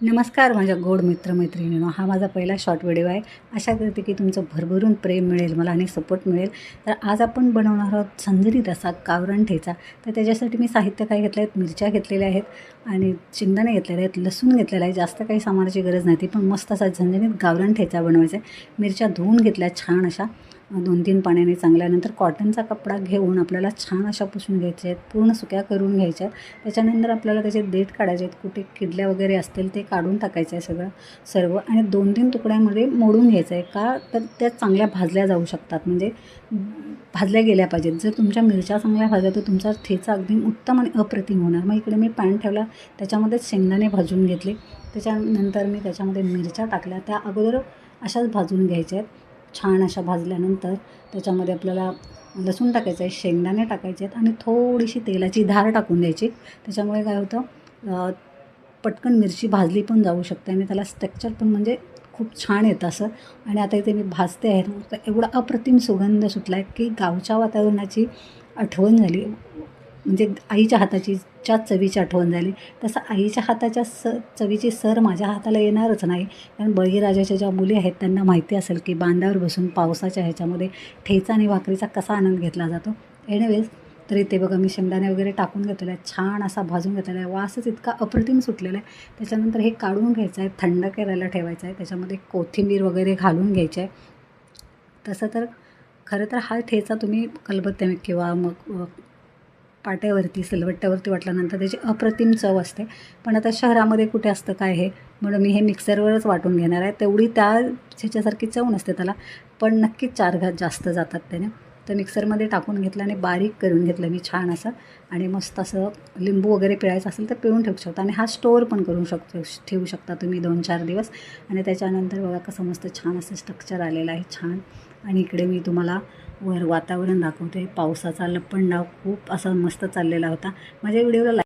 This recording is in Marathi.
नमस्कार माझ्या गोड मित्रमैत्रिणींनो. हा माझा पहिला शॉर्ट व्हिडिओ आहे. आशा करते की तुमचं भरभरून प्रेम मिळेल मला आणि सपोर्ट मिळेल. तर आज आपण बनवणार आहोत झणझणीत रसा कावरण ठेचा. तर त्याच्यासाठी मी साहित्य काय घेतलं आहेत मिरच्या घेतलेल्या आहेत आणि शेंगदाणे घेतलेले आहेत लसूण घेतलेलं आहे. जास्त काही सामानाची गरज नाही. ती पण मस्त असा झणझणीत गावरण ठेचा बनवायचा आहे. मिरच्या धुवून घेतल्या छान अशा. दोन तीन पाण्याने चांगल्या नंतर कॉटनचा कपडा घेऊन आपल्याला छान अशा पुसून घ्यायच्या आहेत पूर्ण सुक्या करून घ्यायच्या आहेत. त्याच्यानंतर आपल्याला त्याचे देठ काढायचे आहेत कुठे किडल्या वगैरे असतील ते काढून टाकायचं आहे सगळं सर्व आणि दोन तीन तुकड्यामध्ये मोडून घ्यायचं आहे. का? तर त्या चांगल्या भाजल्या जाऊ शकतात. म्हणजे भाजल्या गेल्या पाहिजेत. जर तुमच्या मिरच्या चांगल्या भाजल्या तर तुमचा ठेचा अगदी उत्तम आणि अप्रतिम होणार. मग इकडे मी पॅन ठेवला त्याच्यामध्येच शेंगदाणे भाजून घेतले. त्याच्यानंतर मी त्याच्यामध्ये मिरच्या टाकल्या. त्या अगोदर अशाच भाजून घ्यायच्या आहेत. छान अशा भाजल्यानंतर त्याच्यामध्ये आपल्याला लसूण टाकायचं आहे शेंगदाणे टाकायचे आहेत आणि थोडीशी तेलाची धार टाकून द्यायची. त्याच्यामुळे काय होतं पटकन मिरची भाजली पण जाऊ शकते आणि त्याला स्ट्रक्चर पण म्हणजे खूप छान येतं असं. आणि आता इथे मी भाजते आहे तर एवढा अप्रतिम सुगंध सुटला आहे की गावच्या वातावरणाची आठवण झाली. म्हणजे आईच्या हाताची च्या चवीची आठवण झाली तसं आईच्या हाताच्या स चवीची सर माझ्या हाताला येणारच नाही. कारण बळीराजाच्या ज्या मुली आहेत त्यांना माहिती असेल की बांधावर बसून पावसाच्या ह्याच्यामध्ये ठेचा आणि भाकरीचा कसा आनंद घेतला जातो. एनिवेज तरी ते बघा मी शेंगदाणे वगैरे टाकून घेतलेलं आहे छान असा भाजून घेतलेला आहे. वासच इतका अप्रतिम सुटलेला आहे. त्याच्यानंतर हे काढून घ्यायचं आहे थंड करायला ठेवायचं आहे. त्याच्यामध्ये कोथिंबीर वगैरे घालून घ्यायची आहे. तसं तर खरं तर हा ठेचा तुम्ही कलबत्त्या किंवा मग पाट्यावरती सिलवट्ट्यावरती वाटल्यानंतर त्याची अप्रतिम चव असते. पण आता शहरामध्ये कुठे असतं काय हे म्हणून मी हे मिक्सरवरच वाटून घेणार आहे. तेवढी त्या ह्याच्यासारखी चव नसते त्याला. पण नक्कीच चार घात जास्त जातात त्याने. तर मिक्सरमध्ये टाकून घेतलं आणि बारीक करून घेतलं मी छान असं. आणि मस्त असं लिंबू वगैरे पिळायचं असेल तर पिळून ठेवू शकता. आणि हा स्टोअर पण करू शकतो ठेवू शकता तुम्ही दोन चार दिवस. आणि त्याच्यानंतर बघा कसं मस्त छान असं स्ट्रक्चर आलेलं आहे छान. आणि इकडे मी तुम्हाला वर वातावरण दाखवते. पावसाचा लपंडाव खूप असा मस्त चाललेला होता. माझ्या व्हिडिओला